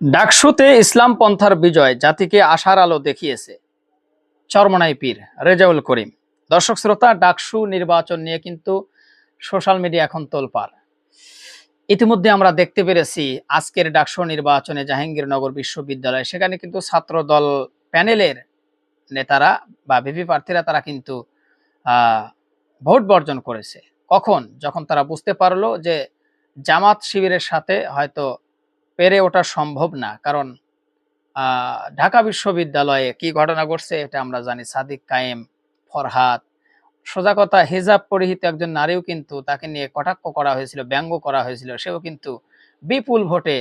ডাকসুতে ইসলাম পন্থার বিজয় জাতিকে আশার আলো দেখিয়েছে। চরমনাই পীর রেজাউল করিম। দর্শক শ্রোতা, ডাকসু নির্বাচন নিয়ে কিন্তু সোশ্যাল মিডিয়া এখন তোলপাড়। ইতিমধ্যে আমরা দেখতে পেরেছি আজকের ডাকসু নির্বাচনে জাহাঙ্গীরনগর বিশ্ববিদ্যালয় সেখানে কিন্তু ছাত্র দল প্যানেলের নেতারা বা ভিপি প্রার্থীরা তারা কিন্তু ভোট বর্জন করেছে। কখন? যখন তারা বুঝতে পারল যে জামাত শিবিরের সাথে হয়তো পেরে ওঠা সম্ভব না। কারণ ঢাকা বিশ্ববিদ্যালয়ে কি ঘটনা ঘটছে এটা আমরা জানি। সাদিক কায়েম, ফরহাদ, সোজা কথা, হিজাব পরিহিত একজন নারীও কিন্তু তাকে নিয়ে কটাক্ষ করা হয়েছিল, ব্যঙ্গ করা হয়েছিল, সেও কিন্তু বিপুল ভোটে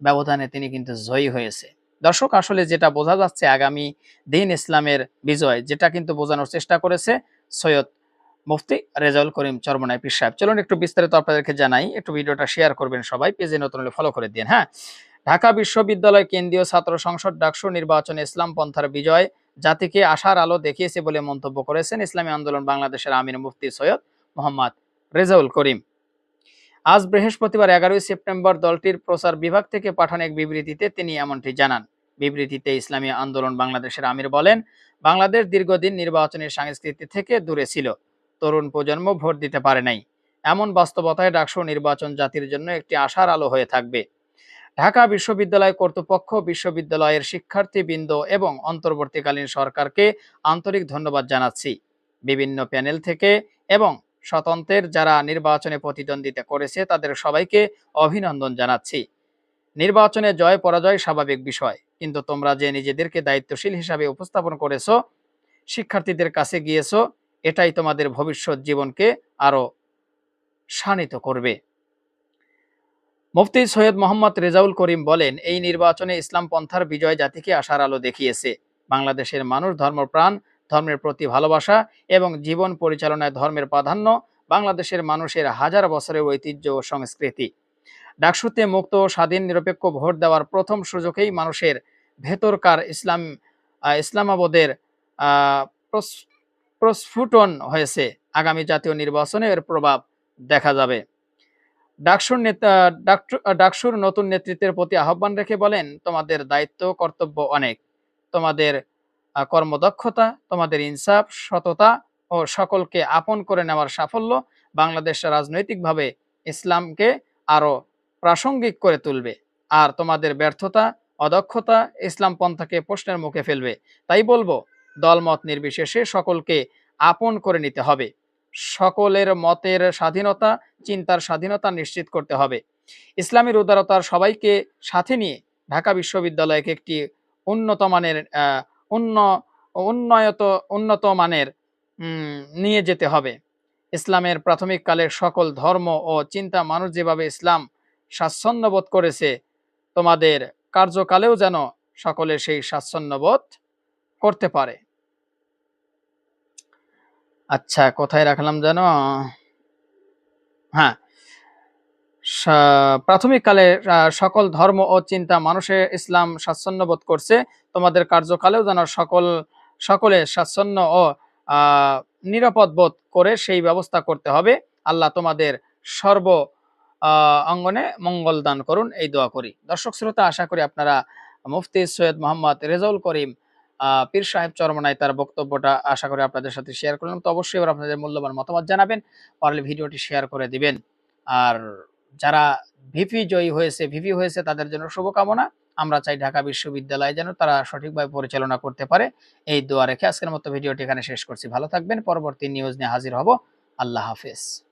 ব্যবধানে তিনি কিন্তু জয়ী হয়েছে। দর্শক, আসলে যেটা বোঝা যাচ্ছে আগামী দিন ইসলামের বিজয়, যেটা কিন্তু বোঝানোর চেষ্টা করেছে সৈয়দ মুফতি রেজাউল করিম চরমনাই পীর সাহেব। চলুন একটু বিস্তারিত আপনাদেরকে জানাই, একটু ভিডিওটা শেয়ার করবেন সবাই, পেজে নতুন হলে ফলো করে দিন হ্যাঁ? ঢাকা বিশ্ববিদ্যালয় কেন্দ্রীয় ছাত্র সংসদ ডাকসু নির্বাচনে ইসলাম পন্থার বিজয় জাতিকে আশার আলো দেখিয়েছে বলে মন্তব্য করেছেন ইসলামী আন্দোলন বাংলাদেশের আমির মুফতি সৈয়দ মোহাম্মদ রেজাউল করিম। আজ বৃহস্পতিবার এগারোই সেপ্টেম্বর দলটির প্রচার বিভাগ থেকে পাঠানো এক বিবৃতিতে তিনি এমনটি জানান। বিবৃতিতে ইসলামী আন্দোলন বাংলাদেশের আমির বলেন, বাংলাদেশ দীর্ঘদিন নির্বাচনের সংস্কৃতি থেকে দূরে ছিল। তরুণ প্রজন্ম ভোট দিতে পারে নাই। এমন বাস্তবতায় ডাকসু নির্বাচন জাতির জন্য একটি আশার আলো হয়ে থাকবে। ঢাকা বিশ্ববিদ্যালয় কর্তৃপক্ষ বিশ্ববিদ্যালয়ের শিক্ষার্থীবৃন্দ এবং অন্তর্বর্তীকালীন সরকারকে আন্তরিক ধন্যবাদ জানাচ্ছি। বিভিন্ন প্যানেল থেকে এবং স্বতন্ত্রের যারা নির্বাচনে প্রতিদ্বন্দ্বিতা করেছে তাদের সবাইকে অভিনন্দন জানাচ্ছি। নির্বাচনে জয় পরাজয় স্বাভাবিক বিষয়, কিন্তু তোমরা যে নিজেদেরকে দায়িত্বশীল হিসাবে উপস্থাপন করেছ, শিক্ষার্থীদের কাছে গিয়েছো এটাই তোমাদের ভবিষ্যৎ জীবনকে আরও শানিত করবে। মুফতি সৈয়দ মোহাম্মদ রেজাউল করিম বলেন, এই নির্বাচনে ইসলাম পন্থার বিজয় জাতিকে আশার আলো দেখিয়েছে। বাংলাদেশের মানুষ ধর্মপ্রাণ, ধর্মের প্রতি ভালোবাসা এবং জীবন পরিচালনায় ধর্মের প্রাধান্য বাংলাদেশের মানুষের হাজার বছরের ঐতিহ্য ও সংস্কৃতি। ডাকসুতে মুক্ত স্বাধীন নিরপেক্ষ ভোট দেওয়ার প্রথম সুযোগেই মানুষের ভেতরকার ইসলাম ইসলামাবাদের প্রস্ফুটন হয়েছে। আগামী জাতীয় নির্বাচনে এর প্রভাব দেখা যাবে। ডাকসুর নেতা ডাকসুর নতুন নেতৃত্বের প্রতি আহ্বান রেখে বলেন, তোমাদের দায়িত্ব, কর্তব্য অনেক। তোমাদের কর্মদক্ষতা, তোমাদের ইনসাফ, সততা ও সকলকে আপন করে নেওয়ার সাফল্য বাংলাদেশ রাজনৈতিকভাবে ইসলামকে আরও প্রাসঙ্গিক করে তুলবে। আর তোমাদের ব্যর্থতা, অদক্ষতা ইসলাম পন্থাকে প্রশ্নের মুখে ফেলবে। তাই বলব দলমত নির্বিশেষে সকলকে আপন করে নিতে হবে। সকলের মতের স্বাধীনতা, চিন্তার স্বাধীনতা নিশ্চিত করতে হবে। ইসলামের উদারতার সবাইকে সাথে নিয়ে ঢাকা বিশ্ববিদ্যালয়কে একটি উন্নত মানের উন্ন, উন্নয়ত, উন্নত মানের নিয়ে যেতে হবে। ইসলামের প্রাথমিক কালের সকল ধর্ম ও চিন্তা মানুষ যেভাবে ইসলাম স্বাচ্ছন্দ্যবোধ করেছে, তোমাদের কার্যকালেও যেন সকলে সেই স্বাচ্ছন্দ্যবোধ করতে পারে। আচ্ছা কোথায় রাখলাম যেন? হ্যাঁ। প্রাথমিক কালে সকল ধর্ম ও চিন্তা মানুষের ইসলাম স্বাচ্ছন্দ্যবোধ করছে। তোমাদের কার্যকালেও যেন সকল, সকলে স্বাচ্ছন্দ্য ও নিরাপদ বোধ করে সেই ব্যবস্থা করতে হবে। আল্লাহ তোমাদের সর্ব অঙ্গনে মঙ্গল দান করুন। এই দোয়া করি। দর্শক শ্রোতা, আশা করি আপনারা মুফতি সৈয়দ মোহাম্মদ রেজাউল করিম পীর সাহেব চরমনায় তার বক্তব্যটা আশা করি আপনাদের সাথে শেয়ার করলাম। তো অবশ্যই এবার আপনাদের মূল্যবান মতামত জানাবেন, পারলে ভিডিওটি শেয়ার করে দিবেন। আর যারা ভিপি জয়ী হয়েছে ভিপি হয়েছে, তাদের জন্য শুভকামনা। আমরা চাই ঢাকা বিশ্ববিদ্যালয় যেন তারা সঠিকভাবে পরিচালনা করতে পারে। এই দোয়া রেখে আজকের মতো ভিডিওটি এখানে শেষ করছি। ভালো থাকবেন, পরবর্তী নিউজ নিয়ে হাজির হব। আল্লাহ হাফেজ।